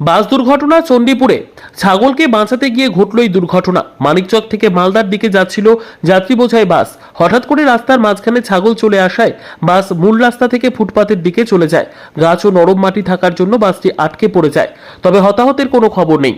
বাস দুর্ঘটনা চণ্ডীপুরে। ছাগলকে বাঁচাতে গিয়ে ঘটল এই দুর্ঘটনা। মানিকচক থেকে মালদার দিকে যাচ্ছিল যাত্রী বোঝাই বাস। হঠাৎ করে রাস্তার মাঝখানে ছাগল চলে আসায় বাস মূল রাস্তা থেকে ফুটপাতের দিকে চলে যায়। গাছ ও নরম মাটি থাকার জন্য বাসটি আটকে পড়ে যায়। তবে হতাহতের কোনো খবর নেই।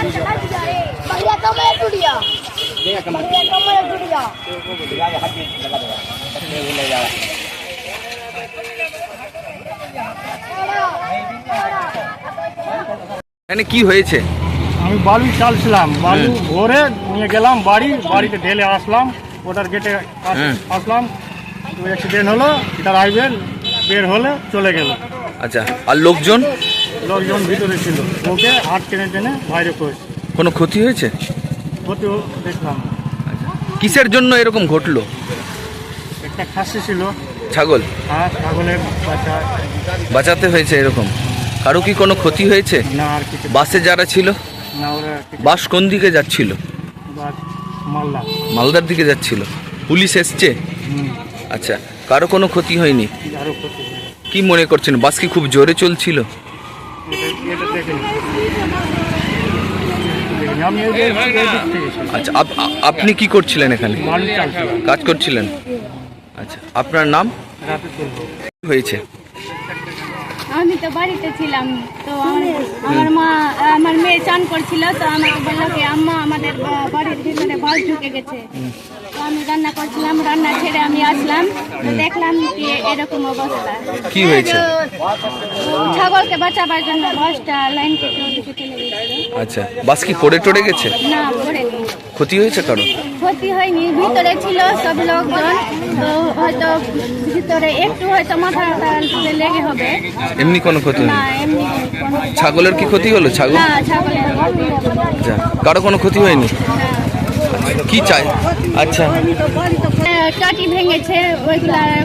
बढ़िया कमरे टूटिया बढ़िया कमरे टूटिया এখানে কি হয়েছে আমি বালু চালছিলাম বালু ভরে নিয়ে গেলাম বাড়ি বাড়িতে ঢেলে আসলাম ওটার গেটে আস- হুম। আসলাম তো অ্যাক্সিডেন্ট হলো তার আইবেন বের হলে চলে গেল। আচ্ছা আর লোকজন? লোকজন ভিতরে ছিল। ওকে হাত টেনে টেনে বাইরে করেছে কোনো ক্ষতি হয়েছে? ক্ষতি দেখলাম। কিসের জন্য এরকম ঘটলো? একটা খাসি ছিল। ছাগল? আর ছাগলের বাচ্চা। বাঁচাতে হয়েছে এরকম? কারও কি কোনো ক্ষতি হয়েছে? না আর কিছু বাসে যারা ছিল? না ওরা কিছু বাস কোন দিকে যাচ্ছিল? বাস মালদার দিকে যাচ্ছিল। পুলিশ এসছে? হুম। আচ্ছা কারও কোনো ক্ষতি হয়নি? কি মনে করছেন? বাস কি খুব জোরে চলছিল। আচ্ছা আপ- আপনি কি করছিলেন এখানে? কাজ করছিলেন? আচ্ছা আপনার নাম? হয়েছে? আমি তো বাড়িতে ছিলাম, তো আমার- আমার মা আমার মেয়ে চান করছিল তো আমাকে বলল কি আম্মা আমাদের বাড়ির ভিতরে বাস ঢুকে গেছে। তো আমি রান্না করছিলাম রান্না ছেড়ে আমি আসলাম তো দেখলাম কি এরকম অবস্থা। কি হয়েছে? ছাগলকে বাঁচাবার জন্য বাসটা লাইন আচ্ছা বাস কি পড়ে টড়ে গেছে? না পড়েনি ক্ষতি হয়েছে কারও? ক্ষতি হয়নি ভিতরে ছিল সব লোকজন তো হয়তো ভিতরে একটু হয়তো মাথাটা লেগে হবে। এমনি কোনো ক্ষতি না এমনি ছাগলের কি ক্ষতি হলো? ছাগল। আচ্ছা কারও কোনো ক্ষতি হয়নি? কি চাই আচ্ছা। ভেঙেছে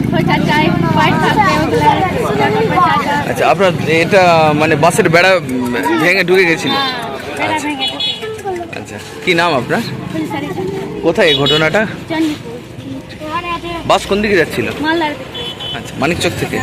খোঁচা চাই চাই। আচ্ছা আপনার এটা মানে বাসের বেড়া ভেঙে ঢুকে গেছিল? হ্যাঁ, গেছে। আচ্ছা কি নাম আপনার? কোথায় এই ঘটনাটা? বাস কোন দিকে যাচ্ছিল? আচ্ছা মানিকচক থেকে?